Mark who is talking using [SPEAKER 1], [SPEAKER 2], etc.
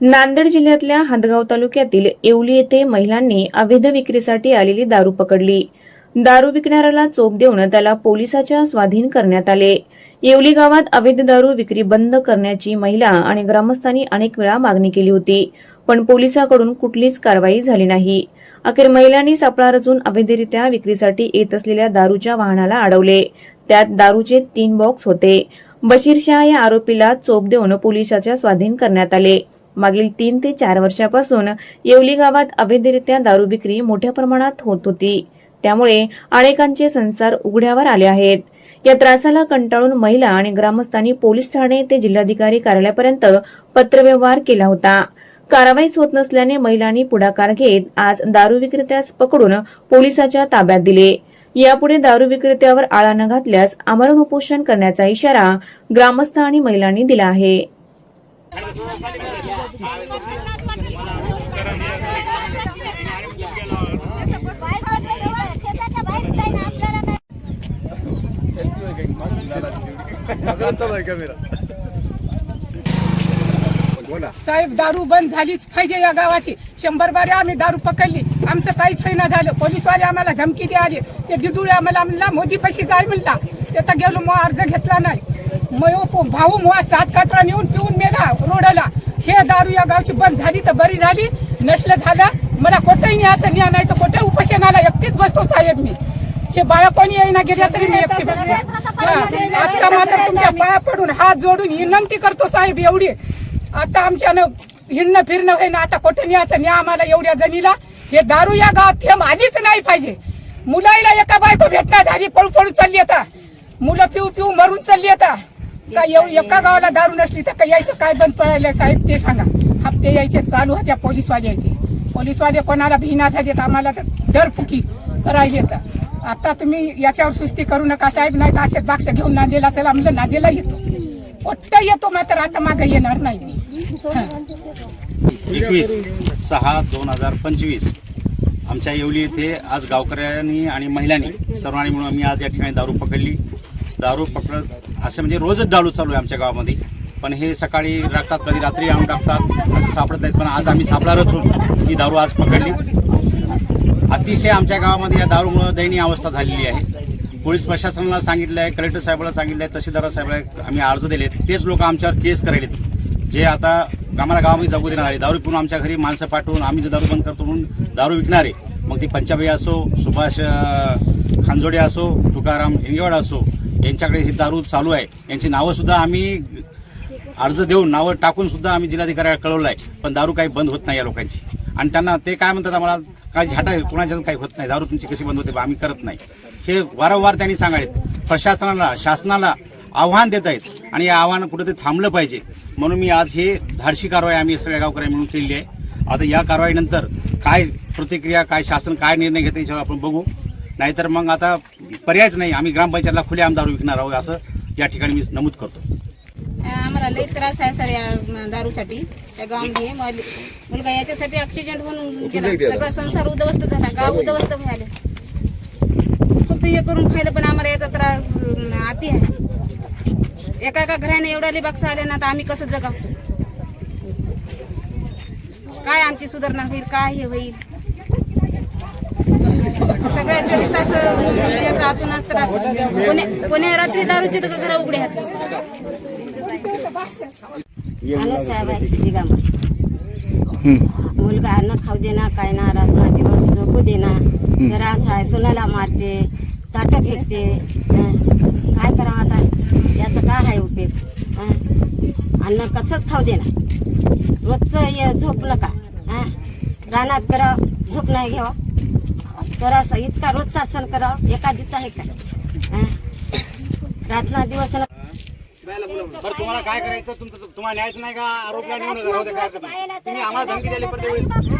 [SPEAKER 1] नांदेड जिल्ह्यातल्या हदगाव तालुक्यातील येवली येथे महिलांनी अवैध विक्रीसाठी आलेली दारू पकडली. दारू विकणाऱ्याला चोप देऊन त्याला पोलिसाच्या स्वाधीन करण्यात आले. येवली गावात अवैध दारू विक्री बंद करण्याची महिला आणि ग्रामस्थांनी अनेक वेळा मागणी केली होती पण पोलिसांकडून कुठलीच कारवाई झाली नाही. अखेर महिलांनी सापळा रचून अवैधरित्या विक्रीसाठी येत असलेल्या दारूच्या वाहनाला अडवले. त्यात दारूचे तीन बॉक्स होते. बशीर शहा या आरोपीला चोप देऊन पोलिसाच्या स्वाधीन करण्यात आले. मागील तीन ते चार वर्षापासून येवली गावात अवैधरित्या दारू विक्री मोठ्या प्रमाणात होत होती. त्यामुळे अनेकांचे संसार उघड्यावर आले आहेत. या त्रासाला कंटाळून महिला आणि ग्रामस्थांनी पोलीस ठाणे ते जिल्हाधिकारी कार्यालयापर्यंत पत्रव्यवहार केला होता. कारवाईच होत नसल्याने महिलांनी पुढाकार घेत आज दारू विक्रेत्यास पकडून पोलिसाच्या ताब्यात दिले. यापुढे दारू विक्रेत्यावर आळा न घातल्यास आमरण उपोषण करण्याचा इशारा ग्रामस्थ आणि महिलांनी दिला आहे.
[SPEAKER 2] साहेब दारू बंद झालीच पाहिजे या गावाची. शंभर बारे आम्ही दारू पकडली. आमचं काहीच होईना झालं. पोलीसवाले आम्हाला धमकी द्या आले ते दिदुळे आम्हाला म्हणला मोदी पशी जाय म्हणला. ते तर गेलो मग अर्ज घेतला नाही. भाऊ मुळा सात काटरा नेऊन पिऊन मेला रोडला. हे दारू या गावची बंद झाली तर बरी झाली नसलं झालं मला कुठेही न्यायचं न्या नाही तर कुठे उपोषणाला एकटीच बसतो साहेब मी. हे बाया कोणी येईना गेल्या तरी मी एकटी बसतो. हा, आता मात्र तुमच्या पाया पडून हात जोडून विनंती करतो साहेब एवढी. आता आमच्यानं हिंडणं फिरणं होईना आता कुठे न्यायचं न्या आम्हाला एवढ्या जणीला. हे दारू या गावात थेंब आलीच नाही पाहिजे. मुलाईला एका बायको भेटणार झाली पळू पळू चालली आता. मुलं पिऊ पिऊ मरून चालली आता. का येऊ एका गावाला दारू नसली तर काय यायचं? काय बंद पडायला साहेब? ते सांगा. हप्ते यायचे चालू होत्या पोलीसवाल्याचे पोलीसवाले कोणाला भिना झालेत आम्हाला तर डरफुकी करायला तर आता तुम्ही याच्यावर सुस्ती करू नका साहेब नाही तर असेच बाक्स घेऊन नांदेला चला म्हणलं नांदेला येतो. कोट्ट येतो मात्र आता मागे येणार नाही. मी
[SPEAKER 3] एकवीस सहा दोन हजार पंचवीस. आमच्या येवली येथे आज गावकऱ्यांनी आणि महिलांनी सर्वांनी मिळून आम्ही आज या ठिकाणी दारू पकडली. दारू पकडत असं म्हणजे रोजच दारू चालू आहे आमच्या गावामध्ये. पण हे सकाळी टाकतात कधी रात्री आणून टाकतात असं सापडत नाहीत. पण आज आम्ही सापडारच होतो ही दारू आज पकडली. अतिशय आमच्या गावामध्ये या दारूमुळं दयनीय अवस्था झालेली आहे. पोलीस प्रशासनाला सांगितलं आहे कलेक्टर साहेबाला सांगितलं आहे तहसीलदार साहेबाला आम्ही अर्ज दिलेत. तेच लोक आमच्यावर केस करायलेत जे आता आम्हाला गावामध्ये जगू देणार आहे. दारू पिऊन आमच्या घरी माणसं पाठवून आम्ही जे दारू बंद करतो म्हणून दारू विकणारे मग ती पंचाबाई असो सुभाष खांजोडे असो तुकाराम हिंगेवाड असो यांच्याकडे ही दारू चालू आहे. यांची नावंसुद्धा आम्ही अर्ज देऊन नावं टाकूनसुद्धा आम्ही जिल्हाधिकाऱ्याला कळवलं आहे पण दारू काही बंद होत नाही या लोकांची. आणि त्यांना ते काय म्हणतात आम्हाला काय झाटा कुणाच्याच काही होत नाही. दारू तुमची कशी बंद होते बा आम्ही करत नाही. हे वारंवार त्यांनी सांगायत प्रशासनाला शासनाला आव्हान देत आहेत. आणि या आव्हान कुठेतरी थांबलं पाहिजे. म्हणून मी आज हे धाडशी कारवाई आम्ही सगळ्या गावकऱ्या मिळून केलेली आहे. आता या कारवाईनंतर काय प्रतिक्रिया काय शासन काय निर्णय घेते याच्यावर आपण बघू. नाहीतर मग आता पर्यायच नाही. आम्ही ग्रामपंचायतला खुले दारू विकणार आहोत असं या ठिकाणी मी नमूद करतो.
[SPEAKER 4] आम्हाला लई त्रास आहे सर या दारूसाठी. या गावामध्ये मल- मुलगा याच्यासाठी ऍक्सिडेंट होऊन गेला. सगळा संसार उद्ध्वस्त झाला. गाव उद्ध्वस्त झाले खूप हे करून खायला पण आम्हाला याचा त्रास अति आहे. एका एका घराने एवढा लिबाक्स आले ना तर आम्ही कसं जगा काय आमची सुधारणा होईल? काय हे होईल? सगळ्या चोवीस तास आतूनच त्रास कोणी रात्री दारूचे तर घर उघडे आहेत
[SPEAKER 5] मुलगा अन्न खाऊ देना काय ना रात्र दिवस झोपू देना. जरा असं आहे सुनाला मारते ताट फेकते. काय करावं आता? याचं काय आहे उपयोग. अन्न कसंच खाऊ देना. रोजचं झोप नका. रानात करावं झोप नाही घ्यावं. तर असं इतका रोजचा सण करावं एखादीच आहे काय? हं. दिवस न.
[SPEAKER 3] बरं तुम्हाला काय करायचं? तुमचं तुम्हाला न्यायचं नाही का? आरोपला नेऊन तुम्ही आम्हाला धमकी दिली पण